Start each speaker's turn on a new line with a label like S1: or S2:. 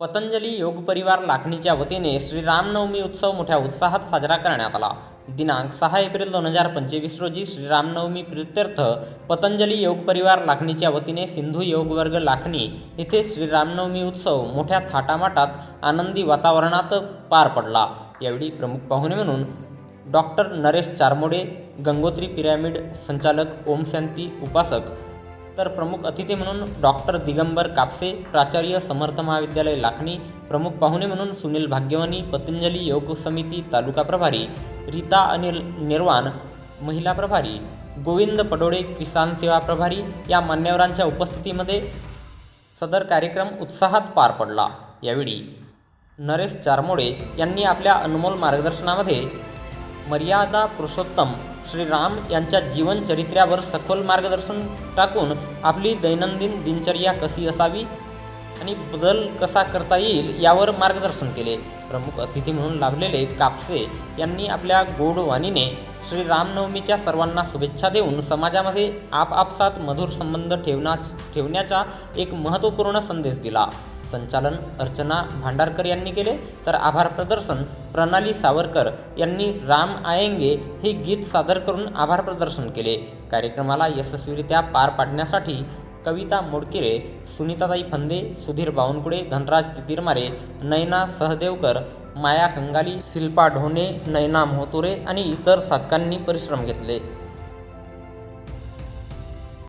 S1: पतंजली योग परिवार लाखणीच्या वतीने श्री रामनवमी उत्सव मोठ्या उत्साहात साजरा करण्यात आला. दिनांक सहा एप्रिल दोन हजार पंचवीस रोजी श्री रामनवमी प्रित्यर्थ पतंजली योग परिवार लाखणीच्या वतीने सिंधू योग वर्ग लाखणी येथे श्री रामनवमी उत्सव मोठ्या थाटामाटात आनंदी वातावरणात पार पडला. यावेळी प्रमुख पाहुणे म्हणून डॉक्टर नरेश चारमोडे गंगोत्री पिरॅमिड संचालक ओमशांती उपासक तर प्रमुख अतिथी म्हणून डॉक्टर दिगंबर कापसे प्राचार्य समर्थ महाविद्यालय लाखणी प्रमुख पाहुणे म्हणून सुनील भाग्यवानी पतंजली योग समिती तालुका प्रभारी रीता अनिल निर्वाण महिला प्रभारी गोविंद पडोळे किसान सेवा प्रभारी या मान्यवरांच्या उपस्थितीमध्ये सदर कार्यक्रम उत्साहात पार पडला. यावेळी नरेश चारमोडे यांनी आपल्या अनमोल मार्गदर्शनामध्ये मर्यादा पुरुषोत्तम श्रीराम यांच्या जीवनचरित्र्यावर सखोल मार्गदर्शन टाकून आपली दैनंदिन दिनचर्या कशी असावी आणि बदल कसा करता येईल यावर मार्गदर्शन केले. प्रमुख अतिथी म्हणून लाभलेले कापसे यांनी आपल्या गोडवाणीने श्रीरामनवमीच्या श्री रामनवमीच्या सर्वांना शुभेच्छा देऊन समाजामध्ये आपापसात मधुर संबंध ठेवना ठेवण्याचा एक महत्त्वपूर्ण संदेश दिला. संचालन अर्चना भांडारकर यांनी केले. तर आभार प्रदर्शन प्रणाली सावरकर यांनी राम आयेंगे हे गीत सादर करून आभार प्रदर्शन केले. कार्यक्रमाला यशस्वीरित्या पार पाडण्यासाठी कविता मोडकिरे सुनीताताई फंदे सुधीर बावनकुळे धनराज तितीरमारे नयना सहदेवकर माया कंगाली शिल्पा ढोणे नयना मोहतुरे आणि इतर साधकांनी परिश्रम घेतले.